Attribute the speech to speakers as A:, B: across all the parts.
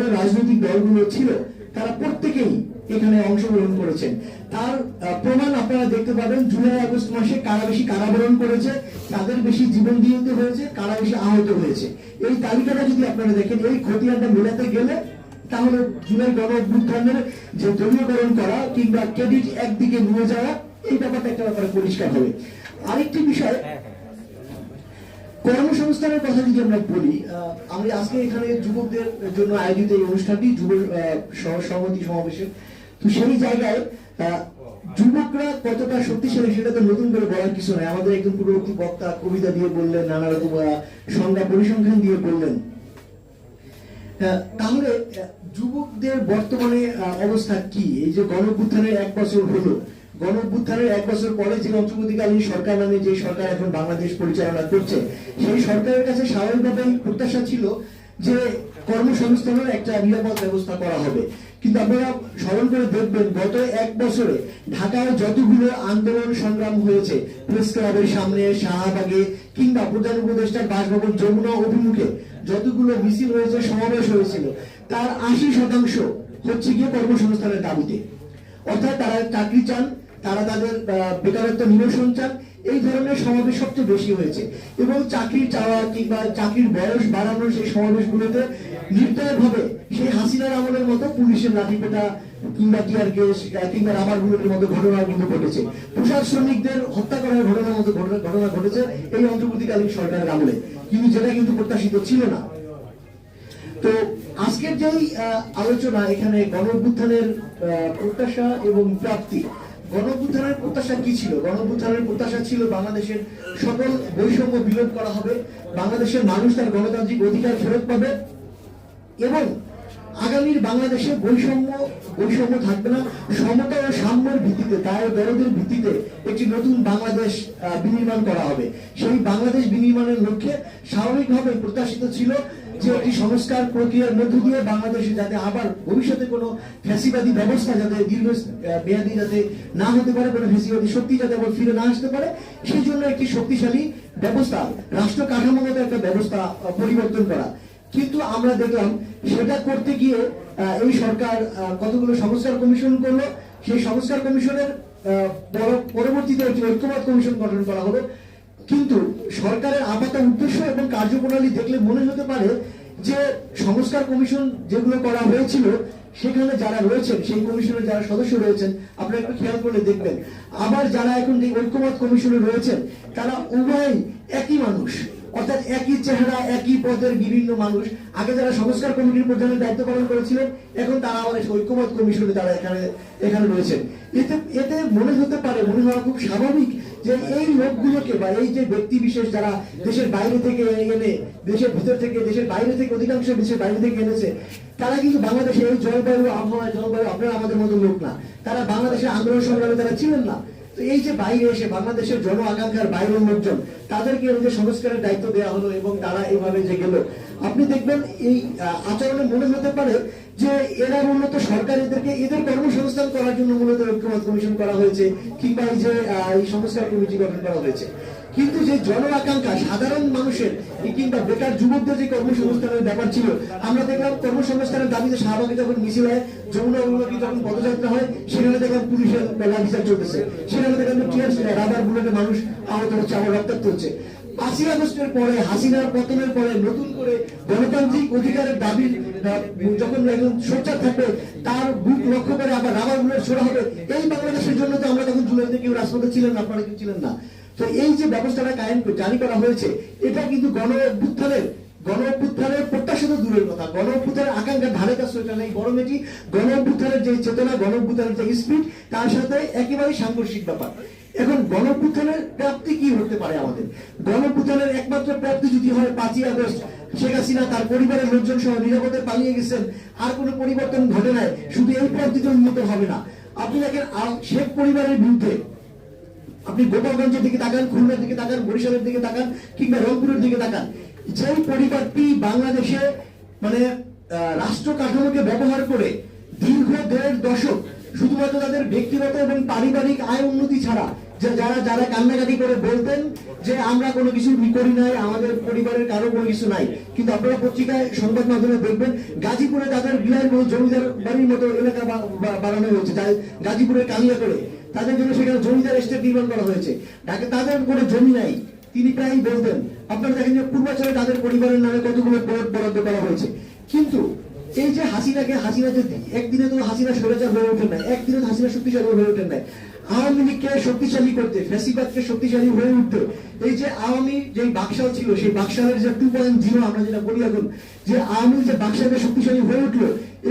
A: ধরনের রাজনৈতিক দলগুলো ছিল, তারা প্রত্যেকেই এখানে অংশগ্রহণ করেছেন। তার প্রমাণ আপনারা দেখতে পাবেন, জুলাই আগস্ট মাসে কারা বেশি কারাবরণ করেছে, তাদের বেশি জীবন দিতে হয়েছে, কারা বেশি আহত হয়েছে। এই তালিকাটা যদি আপনারা দেখেন, এই খতিয়ানটা মেলাতে গেলে, তাহলে জুলাই গণ অভ্যুত্থানের যে দলীয়করণ করা কিংবা ক্রেডিট একদিকে নিয়ে যাওয়া, এই ব্যাপারটা একটা ব্যাপারে পরিষ্কার হবে। আরেকটি বিষয় কর্মসংস্থানের কথা যদি আমরা বলি আমি আজকে এখানে যুবকদের জন্য আয়োজিত এই অনুষ্ঠানটি যুব আহ, সহ- সমাবেশে। তো সেই জায়গায় যুবকরা কতটা শক্তিশালী সেটা তো নতুন করে বলার কিছু নয় আমাদের একজন পূর্ববর্তী বক্তা কবিতা দিয়ে বললেন নানা রকম সংজ্ঞা পরিসংখ্যান দিয়ে বললেন। তাহলে যুবকদের বর্তমানে অবস্থা কি? এই যে গণঅভ্যুত্থানের এক বছর হলো গণঅভ্যুত্থানের এক বছর পরে যে অন্তর্বর্তীকালীন সরকার নামে যে সরকার এখন বাংলাদেশ পরিচালনা করছে, সেই সরকারের কাছে স্বাভাবিকভাবেই প্রত্যাশা ছিল যে কর্মসংস্থানের একটা নিরাপদ ব্যবস্থা করা হবে। কিন্তু আপনারা স্মরণ করে দেখবেন, গত এক বছরে ঢাকায় যতগুলো আন্দোলন সংগ্রাম হয়েছে, প্রেস ক্লাবের সামনে, শাহবাগে, কিংবা প্রধান উপদেষ্টার বাসভবন যমুনা অভিমুখে যতগুলো মিছিল হয়েছে, সমাবেশ হয়েছিল, তার আশি শতাংশ হচ্ছে গিয়ে কর্মসংস্থানের দাবিতে। অর্থাৎ তারা চাকরি চান তারা তাদের বেকারত্ব নিরসন চান এই ধরনের সমাবেশ সবচেয়ে বেশি হয়েছে। এবং চাকরি চাওয়া কিংবা চাকরির বয়স বাড়ানোর সেই সমাবেশগুলোতে নির্দয়ভাবে সেই হাসিনার আমলের মতো পুলিশের লাঠিপেটা কিংবা টিয়ার গ্যাস কিংবা রাবার বুলেটের মতো ঘটনা কিন্তু ঘটেছে। পোশাক শ্রমিকদের হত্যা করার ঘটনার মতো ঘটনা ঘটেছে এই অন্তর্বর্তীকালীন সরকারের আমলে। কিন্তু যেটা কিন্তু প্রত্যাশিত ছিল না। তো আজকের যেই আলোচনা, এখানে গণ অভ্যুত্থানের প্রত্যাশা এবং প্রাপ্তি গণ অভ্যুত্থানের প্রত্যাশা কি ছিল? গণপুত্থানের প্রত্যাশা ছিল বাংলাদেশের সকল বৈষম্য বিলোপ করা হবে, বাংলাদেশের মানুষ তার গণতান্ত্রিক অধিকার ফেরত পাবে এবং আগামীর বাংলাদেশে বৈষম্য বৈষম্য থাকবে না, সমতা ও সাম্যের ভিত্তিতে দায় দরদের ভিত্তিতে একটি নতুন বাংলাদেশ বিনির্মাণ করা হবে। সেই বাংলাদেশ বিনির্মাণের লক্ষ্যে স্বাভাবিকভাবে প্রত্যাশিত ছিল যে একটি সংস্কার প্রক্রিয়ার মধ্য দিয়ে বাংলাদেশে যাতে আবার ভবিষ্যতে কোনো ফ্যাসিবাদী ব্যবস্থা যাতে দীর্ঘ মেয়াদী যাতে না হতে পারে, কোনো ফ্যাসিবাদী শক্তি যাতে আবার ফিরে না আসতে পারে, সেই জন্য একটি শক্তিশালী ব্যবস্থা, রাষ্ট্র কাঠামোগত একটা ব্যবস্থা পরিবর্তন করা। কিন্তু আমরা দেখলাম সেটা করতে গিয়ে এই সরকার কতগুলো সংস্কার কমিশন করল। সেই সংস্কার কমিশনের পরবর্তীতে একটি ঐক্যমত কমিশন গঠন করা হলো। কিন্তু সরকারের আপাত উদ্দেশ্য এবং কার্যপ্রণালী দেখলে মনে হতে পারে যে সংস্কার কমিশন যেগুলো করা হয়েছিল, সেখানে যারা রয়েছেন, সেই কমিশনের যারা সদস্য রয়েছেন, আপনারা একটু খেয়াল করলে দেখবেন। আবার যারা এখন ঐক্যমত কমিশনে রয়েছেন, তারা উভয়ই একই মানুষ। অর্থাৎ একই চেহারা, একই পদের বিভিন্ন মানুষ। আগে যারা সংস্কার কমিটির প্রধানের দায়িত্ব পালন করেছিলেন এখন তারা এসে ঐক্যমত কমিশনে তারা এখানে এখানে রয়েছেন এতে এতে মনে হতে পারে, মনে হওয়া খুব স্বাভাবিক যে এই লোকগুলোকে বা এই যে ব্যক্তি বিশেষ যারা দেশের বাইরে থেকে এনে, দেশের ভিতর থেকে, দেশের বাইরে থেকে, অধিকাংশ দেশের বাইরে থেকে এনেছে, তারা কিন্তু বাংলাদেশে এই জলবায়ু, আবহাওয়া, জলবায়ু আপনারা আমাদের মতো লোক না। তারা বাংলাদেশের আন্দোলন সংগ্রামে তারা ছিলেন না। তো এই যে বাইরে এসে বাংলাদেশের জন আকাঙ্ক্ষার বাইরের লোকজন, তাদেরকে যে সংস্কারের দায়িত্ব দেওয়া হলো এবং তারা এইভাবে যে গেল আপনি দেখবেন এই আচরণে মনে হতে পারে যে এরা মূলত সরকার এদেরকে, এদের কর্মসংস্থান করার জন্য মূলত ঐক্যমত কমিশন করা হয়েছে, কিংবা এই যে এই সংস্কার কমিটি গঠন করা হয়েছে। কিন্তু যে জন আকাঙ্ক্ষা সাধারণ মানুষের কিংবা বেকার যুবকদের যে কর্মসংস্থানের ব্যাপার ছিল আমরা দেখলাম কর্মসংস্থানের দাবিতে শাহবাগে যখন মিছিল হয় যমুনা অভিমুখী যখন পদযাত্রা হয় সেখানে দেখলাম পুলিশের মেলা বিচার চলতেছে। সেখানে দেখলাম টিয়ার রাবার বুলেটে মানুষ আহত হচ্ছে আমার রক্তাক্ত হচ্ছে। পাঁচই আগস্টের পরে হাসিনার পতনের পরে নতুন করে গণতান্ত্রিক অধিকারের আহ, যখন একজন সোচ্চার থাকবে তার বুক লক্ষ্য করে আবার রাবার বুলেট ছোড়া হবে। এই বাংলাদেশের জন্য তো আমরা তখন জুলাইতে কেউ রাজপথে ছিলেন না আপনারা কেউ ছিলেন না। তো এই যে ব্যবস্থাটা কায়েম জারি করা হয়েছে, এটা কিন্তু গণ অভ্যুত্থানের গণ অভ্যুত্থানের প্রত্যাশা তো দূরের কথা। গণ অভ্যুত্থানের আকাঙ্ক্ষা ধারে কাছে এটা নেই, বরং এটি গণ অভ্যুত্থানের যে চেতনা, গণ অভ্যুত্থানের যে স্পিড তার সাথে একেবারেই সাংঘর্ষিক ব্যাপার। এখন গণ অভ্যুত্থানের প্রাপ্তি কি হতে পারে আমাদের? গণ অভ্যুত্থানের একমাত্র প্রাপ্তি যদি হয় পাঁচই আগস্ট, শেখ হাসিনা তার পরিবারের লোকজন সহ নিরাপদে পালিয়ে গেছেন, আর কোনো পরিবর্তন ঘটে নাই, শুধু এই প্রাপ্তি তো উন্নত হবে না। আপনি দেখেন শেখ পরিবারের বিরুদ্ধে আপনি গোপালগঞ্জের দিকে তাকান, খুলনার দিকে তাকান, বরিশালের দিকে তাকান, কিংবা রংপুরের দিকে তাকান, যেই পরিবারটি বাংলাদেশে মানে রাষ্ট্র কাঠামোকে ব্যবহার করে দীর্ঘ দেড় দশক শুধুমাত্র তাদের ব্যক্তিগত এবং পারিবারিক আয় উন্নতি ছাড়া যে, যারা যারা কান্নাকাটি করে বলতেন যে আমরা কোনো কিছু করি নাই, আমাদের পরিবারের কারও কোনো কিছু নাই। কিন্তু আপনারা পত্রিকায় সংবাদ মাধ্যমে দেখবেন, গাজীপুরে তাদের বিহার জমিদার বাড়ির মতো এলাকা বা- বা- বানানো হয়েছে, তাই গাজীপুরের কালিয়া করে তাদের জন্য সেখানে জমিদার এস্টেট নির্মাণ করা হয়েছে। ঢাকা তাদের কোনো জমি নাই। তিনি প্রায়ই বলতেন, আপনারা দেখেন যে পূর্বাচলে তাদের পরিবারের নামে কতগুলো প্লট বরাদ্দ করা হয়েছে। কিন্তু এই যে হাসিনাকে হাসিনা যে একদিনে তো হাসিনা সরেচার হয়ে ওঠেন না একদিনে তো হাসিনা শক্তিশালী হয়ে ওঠেন না আওয়ামী লীগকে শক্তিশালী করতে, ফ্যাসিবাদকে শক্তিশালী হয়ে উঠতে, এই যে আওয়ামী যে বাকশাল ছিল, সেই বাকশালের যে টু পয়েন্ট জিরো আমরা যেটা বলি এখন, যে আওয়ামী যে বাকশালকে শক্তিশালী হয়ে উঠল,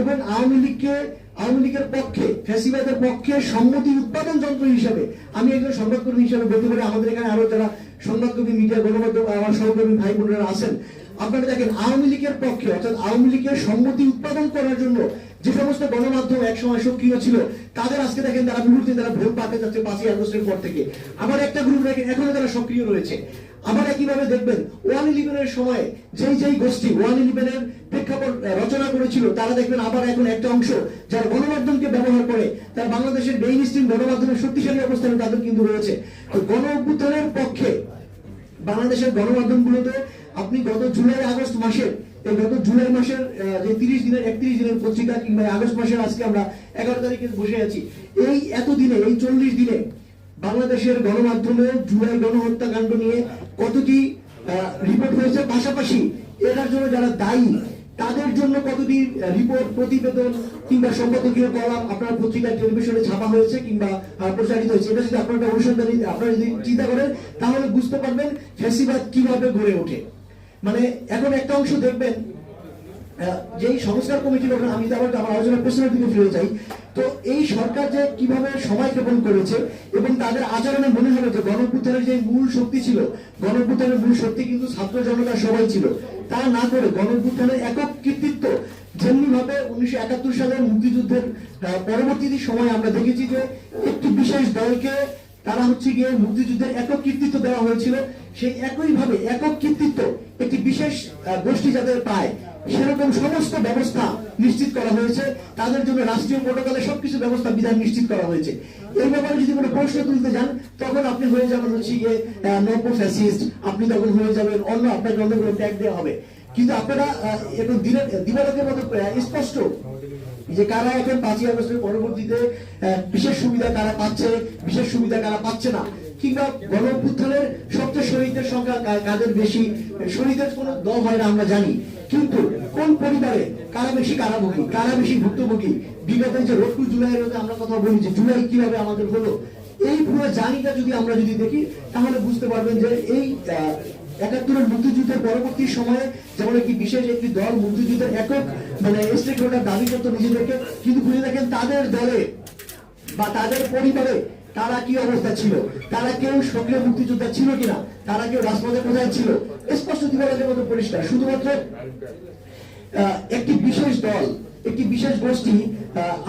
A: এবং আওয়ামী লীগকে আওয়ামী লীগের পক্ষে, ফ্যাসিবাদের পক্ষে সম্মতি উৎপাদন যন্ত্র হিসাবে আমি একজন সংবাদকর্মী হিসাবে বলতে পারি, আমাদের এখানে আরও যারা সংবাদকর্মী, মিডিয়া গণমাধ্যম, আমার সহকর্মী ভাই বোনেরা আছেন, আপনারা দেখেন, আওয়ামী লীগের পক্ষে, অর্থাৎ আওয়ামী লীগের সম্মতি উৎপাদন করার জন্য যে সমস্ত গণমাধ্যম একসময় সক্রিয় ছিল, তাদের আজকে দেখেন তারা মুহূর্তে তারা ভোট পাতে যাচ্ছে পাঁচই আগস্টের পর থেকে। আবার একটা গ্রুপ দেখেন, এখনও তারা সক্রিয় রয়েছে। আবার একইভাবে দেখবেন, ওয়ান ইলেভেনের সময় যেই যেই গোষ্ঠী ওয়ান ইলেভেনের প্রেক্ষাপট রচনা করেছিল, তারা দেখবেন আবার এখন একটা অংশ যারা গণমাধ্যমকে ব্যবহার করে, তারা বাংলাদেশের মেইন স্ট্রিম গণমাধ্যমের শক্তিশালী অবস্থানে তাদের কিন্তু রয়েছে। তো গণ অভ্যুত্থানের পক্ষে বাংলাদেশের গণমাধ্যমগুলোতে আপনি গত জুলাই আগস্ট এই গত জুলাই মাসের যে তিরিশ দিনের, একত্রিশ দিনের পত্রিকা কিংবা আগস্ট মাসের আজকে আমরা এগারো তারিখে বসে আছি। এই এত দিনে এই চল্লিশ দিনে বাংলাদেশের গণমাধ্যমে জুলাই গণহত্যাকাণ্ড নিয়ে কতটি রিপোর্ট হয়েছে? পাশাপাশি এটার জন্য যারা দায়ী, তাদের জন্য কতটি রিপোর্ট প্রতিবেদন কিংবা সম্পাদকীয় কলাম আপনার পত্রিকা টেলিভিশনে ছাপা হয়েছে কিংবা প্রচারিত হয়েছে? এটা যদি আপনার অনুসন্ধানী আপনারা যদি চিন্তা করেন, তাহলে বুঝতে পারবেন ফ্যাসিবাদ কীভাবে গড়ে ওঠে। মানে এখন একটা অংশ দেখবেন যেই সংস্কার কমিটির ওখানে আমি আবার আমার আলোচনার প্রশ্নের দিকে ফিরে যাই, তো এই সরকার যে কীভাবে সময় ক্ষেপণ করেছে এবং তাদের আচরণে মনে হলো যে গণপুত্রের যে মূল শক্তি ছিল গণপুত্রের মূল শক্তি কিন্তু ছাত্র জনতা সবাই ছিল, তা না করে গণপুত্রের একক কৃতিত্ব যেমনি ভাবে উনিশশো একাত্তর সালের মুক্তিযুদ্ধের পরবর্তী সময় আমরা দেখেছি যে একটি বিশেষ দলকে তারা হচ্ছে গিয়ে মুক্তিযুদ্ধের একক কৃতিত্ব দেওয়া হয়েছিল। সেই একই ভাবে একক কৃতিত্ব একটি বিশেষ গোষ্ঠী যাদের পায়, সেরকম সমস্ত ব্যবস্থা নিশ্চিত করা হয়েছে। তাদের জন্য রাষ্ট্রীয় প্রোটোকলে সবকিছু ব্যবস্থা, বিধান নিশ্চিত করা হয়েছে। এই ব্যাপারে যদি কোনো প্রশ্ন তুলতে যান, তখন আপনি হয়ে যাবেন হচ্ছে গিয়ে নব্য ফ্যাসিস্ট। আপনি তখন হয়ে যাবেন অন্য আপনাকে অন্য কোনো ট্যাগ দেওয়া হবে। কিন্তু আপনারা এখন দিনের দিবালকের মতো স্পষ্ট যে কারা এখন পাঁচই আগস্টের পরবর্তীতে বিশেষ সুবিধা কারা পাচ্ছে, বিশেষ সুবিধা কারা পাচ্ছে না, কিংবা গণ অভ্যুত্থানের সবচেয়ে শহীদের সংখ্যা কাদের বেশি, শহীদের কোনো দল হয় না আমরা জানি, কিন্তু কোন পরিবারে কারা বেশি কারাভোগী কারা বেশি ভুক্তভোগী, বিগত যে রোডটু জুলাইয়ের মধ্যে আমরা কথা বলি যে জুলাই কীভাবে আমাদের হলো, এই পুরো জার্নিটা যদি আমরা যদি দেখি, তাহলে বুঝতে পারবেন যে এই একাত্তরের মুক্তিযুদ্ধের পরবর্তী সময়ে যেমন একটি বিশেষ একটি দল মুক্তিযুদ্ধের একক মানে স্টেক দাবি করতো নিজেদেরকে, কিন্তু খুঁজে দেখেন তাদের দলে বা তাদের পরিবারে তারা কি অবস্থা ছিল? তারা কেউ সক্রিয় মুক্তিযোদ্ধা ছিল কিনা? তারা কেউ রাজপথে কোথায় ছিল? স্পষ্ট দিবালের মতো পরিষ্কার। শুধুমাত্র একটি বিশেষ দল একটি বিশেষ গোষ্ঠী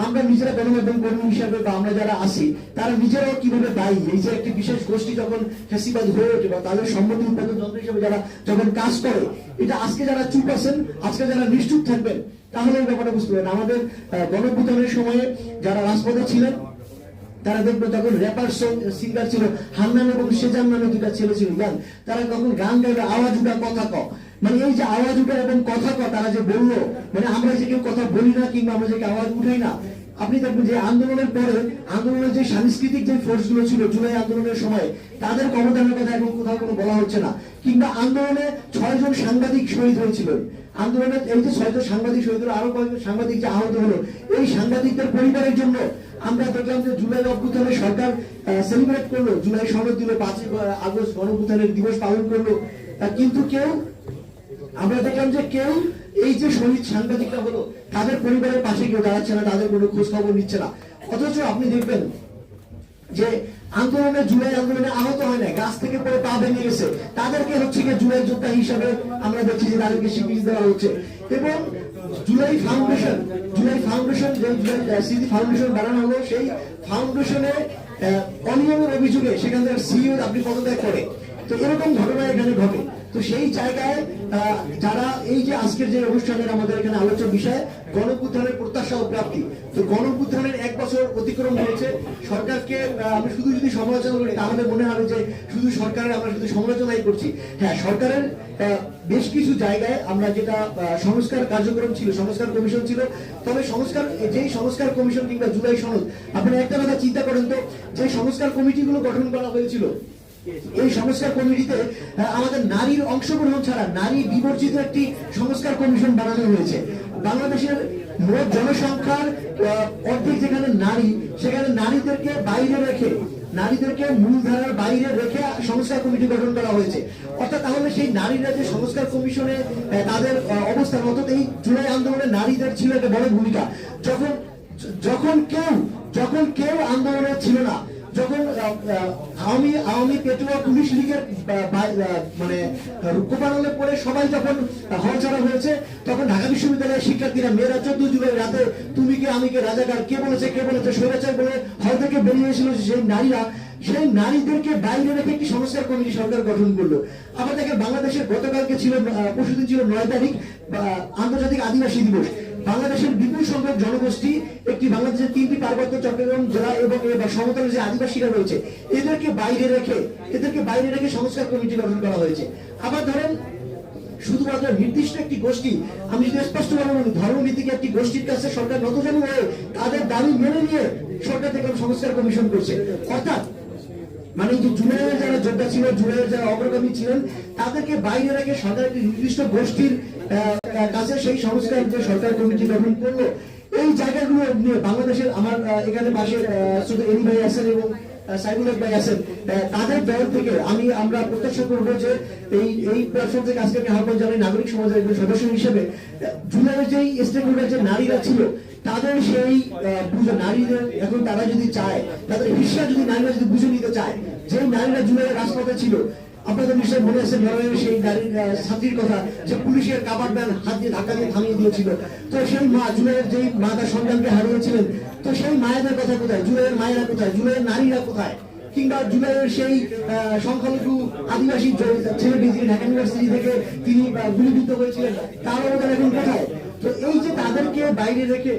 A: আমরা নিজেরা গণমাধ্যম কর্মী হিসাবে বা আমরা যারা আছি, তারা নিজেরাও কীভাবে দায়ী? এই যে একটি বিশেষ গোষ্ঠী যখন ফেসিবাদ হয়ে ওঠে বা তাদের সম্মতি উৎপাদন যন্ত্র হিসেবে যারা যখন কাজ করে, এটা আজকে যারা চুপ আছেন, আজকে যারা নিশ্চুপ থাকবেন, তাহলে এই ব্যাপারটা বুঝতে পারেন আমাদের গণভূতানের সময়ে যারা রাজপথে ছিলেন, তারা দেখবে তখন র্যাপার সিঙ্গার ছিল, হান্নান এবং সেজান নামে দুটা ছেলে ছিল গান তারা তখন গান গাইবে, আওয়াজ উঠা কথা ক মানে এই যে আওয়াজ উঠা এবং কথা তারা যে বলল মানে আমরা যে কেউ কথা বলি না কিংবা আমরা যে কেউ আওয়াজ উঠাই না, আপনি দেখবেন যে আন্দোলনের পরে আন্দোলনের যে সাংস্কৃতিক যে ফোর্সগুলো ছিল, জুলাই আন্দোলনের সময়, তাদের ক্ষমতার কথা এখন কোথাও কোনো বলা হচ্ছে না। কিংবা আন্দোলনে ছয়জন সাংবাদিক শহীদ হয়েছিল। আন্দোলনে এই যে ছয়জন সাংবাদিক শহীদ হলো, আরও কয়েকজন সাংবাদিক যে আহত হলো, এই সাংবাদিকদের পরিবারের জন্য আমরা দেখলাম যে জুলাই অভ্যুত্থানে সরকার সেলিব্রেট করল। জুলাই সনদ দিল, পাঁচই আগস্ট গণঅভ্যুত্থানের দিবস পালন করল। কিন্তু কেউ আমরা দেখলাম যে কেউ এই যে শহীদ সাংবাদিকরা হলো, তাদের পরিবারের পাশে কেউ দাঁড়াচ্ছে না, তাদের কোনো খোঁজ খবর নিচ্ছে না। অথচ আপনি দেখবেন যে আন্দোলনে, জুলাই আন্দোলনে আহত হয় না, গাছ থেকে পরে পা ভেঙে গেছে। তাদেরকে হচ্ছে গিয়ে জুলাই যোদ্ধা হিসাবে আমরা দেখছি যে তাদেরকে স্বীকৃতি দেওয়া হচ্ছে। এবং জুলাই ফাউন্ডেশন জুলাই ফাউন্ডেশন যে জুলাই ফাউন্ডেশন বানানো হলো, সেই ফাউন্ডেশনে অনিয়মের অভিযোগে সেখান থেকে সিইও আপনি পদত্যাগ করে তো এরকম ঘটনা এখানে ঘটে। তো সেই জায়গায় যারা এই যে আজকের যে অনুষ্ঠানের আমাদের এখানে আলোচ্য বিষয় গণপুত্থানের প্রত্যাশা ও প্রাপ্তি। তো গণপুত্থানের এক বছর অতিক্রম হয়েছে। সরকারকে আমি শুধু যদি সমালোচনা করি, তাহলে মনে হবে যে শুধু সরকারের আমরা শুধু সমালোচনাই করছি। হ্যাঁ সরকারের বেশ কিছু জায়গায় আমরা যেটা সংস্কার কার্যক্রম ছিল, সংস্কার কমিশন ছিল। তবে সংস্কার যেই সংস্কার কমিশন কিংবা জুলাই সনদ, আপনারা একটা কথা চিন্তা করেন তো, যে সংস্কার কমিটিগুলো গঠন করা হয়েছিল এই সংস্কার কমিটিতে আমাদের নারীর অংশগ্রহণ ছাড়া নারী বিবর্জিত একটি সংস্কার কমিশন বানানো হয়েছে। বাংলাদেশের মোট জনসংখ্যার অর্ধেক যেখানে নারী, সেখানে নারীদেরকে বাইরে রেখে, নারীদেরকে মূলধারার বাইরে রেখে সংস্কার কমিটি গঠন করা হয়েছে। অর্থাৎ তাহলে সেই নারীরা যে সংস্কার কমিশনে তাদের অবস্থান, অর্থাৎ এই জুলাই আন্দোলনে নারীদের ছিল একটা বড় ভূমিকা। যখন যখন কেউ যখন কেউ আন্দোলনে ছিল না যখন আওয়ামী আওয়ামী পেটুয়া পুলিশ লীগের মানে পরে সবাই যখন হয়েছে, তখন ঢাকা বিশ্ববিদ্যালয়ের শিক্ষার্থীরা, মেয়েরা চোদ্দ রাতে, তুমি কে, আমি কে, রাজাকার, কে বলেছে কে বলেছে বলে সেই নারীরা, সেই নারীদেরকে বাইরে রেখে একটি কমিটি সরকার গঠন করল। আবার দেখেন, বাংলাদেশের গতকালকে ছিল পরশুদিন ছিল নয় তারিখ আন্তর্জাতিক আদিবাসী দিবস। বাংলাদেশের বিপুল সংখ্যক জনগোষ্ঠী একটি বাংলাদেশের তিনটি পার্বত্য চট্টগ্রাম জেলা এবং এবার সমতলের যে আদিবাসীরা রয়েছে, এদেরকে বাইরে রেখে, এদেরকে বাইরে রেখে সংস্কার কমিটি গঠন করা হয়েছে। আবার ধরেন, শুধুমাত্র নির্দিষ্ট একটি গোষ্ঠী, আমি যদি স্পষ্টভাবে বলি, ধর্মভিত্তিক একটি গোষ্ঠীর কাছে সরকার নতজানু হয়ে তাদের দাবি মেনে নিয়ে সরকার থেকে সংস্কার কমিশন করছে। অর্থাৎ মানে যে জুলাইয়ের যারা যোদ্ধা ছিল, জুলাইয়ের যারা অগ্রগামী ছিলেন, তাদেরকে বাইরে রেখে সরকার একটি নির্দিষ্ট গোষ্ঠীর কাছে সেই সংস্কার যে সরকার কমিটি গঠন করল, এই জায়গাগুলো বাংলাদেশের আমার এখানে পাশে শুধু এনি ভাই আছেন এবং সাইবুল ভাই তাদের দল থেকে আমি, আমরা প্রত্যাশা করব যে এই এই প্ল্যাটফর্ম থেকে আজকে আমি আহ্বান জানাই নাগরিক সমাজের সদস্য হিসেবে। জুলাইয়ের স্টেক হোল্ডার যে নারীরা ছিল তাদের সেই বুঝে নারীদের, এখন তারা যদি চায়, তাদের হিসা যদি নারীরা যদি বুঝে নিতে চায় যে নারীরা জুলাইয়ের রাজপথে ছিল, আপনাদের নিশ্চয়ই মনে আছে নরওয়ের সেই নারীর ছাত্রীর কথা, যে পুলিশের কাবার ব্যান হাত দিয়ে ধাক্কা দিয়ে থামিয়ে দিয়েছিল। তো সেই মা, জুলাইয়ের যেই মা তার সন্তানকে হারিয়েছিলেন, তো সেই মায়েদের কথা কোথায়? জুলাইয়ের মায়েরা কোথায়? জুলাইয়ের নারীরা কোথায়? কিংবা জুলাইয়ের সেই সংখ্যালঘু আদিবাসী যিনি ঢাকা ইউনিভার্সিটি থেকে তিনি গুলিবিদ্ধ হয়েছিলেন, তার অবদান এখন কোথায়? তো এই যে তাদেরকে বাইরে রেখে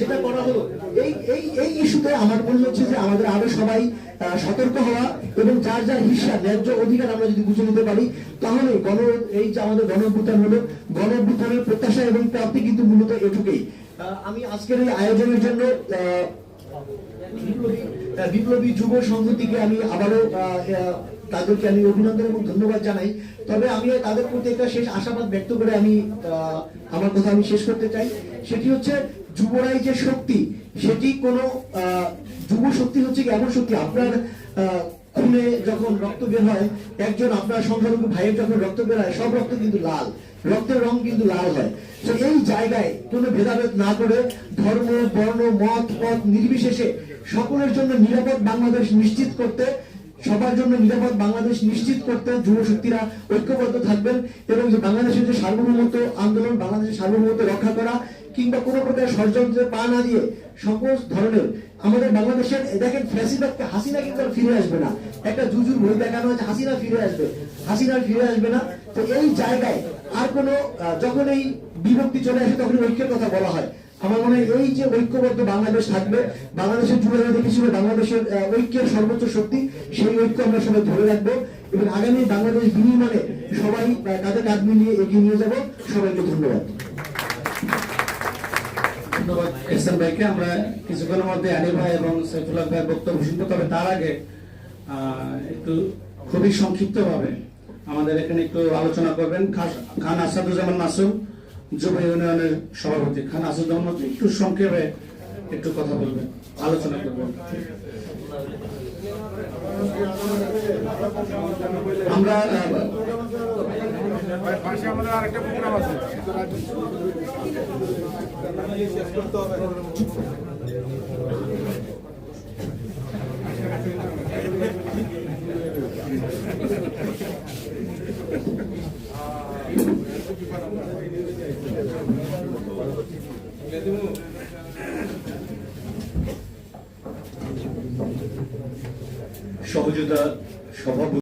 A: যেটা করা হলো, এই এই এই ইস্যুতে আমার মনে হচ্ছে যে আমাদের আরও সবাই সতর্ক হওয়া এবং যার যার হিসা ন্যায্য অধিকার আমরা যদি বুঝে নিতে পারি, তাহলে গণ, এই যে আমাদের গণ হলো গণ প্রত্যাশা এবং প্রাপ্তি কিন্তু মূলত এটুকুই। আমি আজকের এই আয়োজনের জন্য বিপ্লবী বিপ্লবী যুব সংহতিকে আমি আবারও তাদেরকে আমি অভিনন্দন এবং ধন্যবাদ জানাই। তবে আমি তাদের প্রতি একটা শেষ আশাবাদ ব্যক্ত করে আমি আমার কথা আমি শেষ করতে চাই। সেটি হচ্ছে যুবরাই যে শক্তি, সেটি কোনো যুব শক্তি হচ্ছে কি এমন শক্তি? আপনার খুনে যখন রক্ত বের হয়, একজন আপনার সংখ্যালঘু ভাইয়ের যখন রক্ত বের হয়, সব রক্ত কিন্তু লাল। রক্তের রং কিন্তু লাল হয়। তো এই জায়গায় কোনো ভেদাভেদ না করে ধর্ম, বর্ণ, মত, পথ নির্বিশেষে সকলের জন্য নিরাপদ বাংলাদেশ নিশ্চিত করতে সবার জন্য নিরাপদ বাংলাদেশ নিশ্চিত করতে যুব শক্তিরা ঐক্যবদ্ধ থাকবেন এবং যে বাংলাদেশের যে সার্বভৌমত্ব আন্দোলন, বাংলাদেশের সার্বভৌমত্ব রক্ষা করা কিংবা কোনো প্রকার ষড়যন্ত্রে পা না দিয়ে সকল ধরনের আমাদের বাংলাদেশের দেখেন ফ্যাসিবাদকে হাসিনা কিন্তু ফিরে আসবে না। একটা জুজুর বই দেখানো হয়েছে, হাসিনা ফিরে আসবে। হাসিনা ফিরে আসবে না। তো এই জায়গায় আর কোনো যখন এই বিভক্তি চলে আসে, তখন ঐক্যের কথা বলা হয়। আমার মনে হয় এই যে ঐক্যবদ্ধ বাংলাদেশ থাকবে, বাংলাদেশের যুবরা দেখেছিল বাংলাদেশের ঐক্যের সর্বোচ্চ শক্তি, সেই ঐক্য আমরা সবাই ধরে রাখব এবং আগামী বাংলাদেশ বিনির্মাণে সবাই কাঁধে কাঁধ মিলিয়ে এগিয়ে নিয়ে যাব। সবাইকে ধন্যবাদ।
B: ধন্যবাদ এসএম ভাইকে। আমরা কিছুক্ষণের মধ্যে ভাই এবং ভাইয়ের বক্তব্য শুনব, তবে তার আগে একটু খুবই সংক্ষিপ্ত ভাবে আমাদের এখানে একটু আলোচনা করবেন। খান আসাদুজ্জামান মাসুম যুব ইউনিয়নের সভাপতি খান আসাদুজ্জামান মাসুম একটু সংক্ষেপে একটু কথা বলবেন, আলোচনা করবেন। আমরা
C: পাশে আরেকটা প্রোগ্রাম আছে
B: সহযোগিতা সভাপতি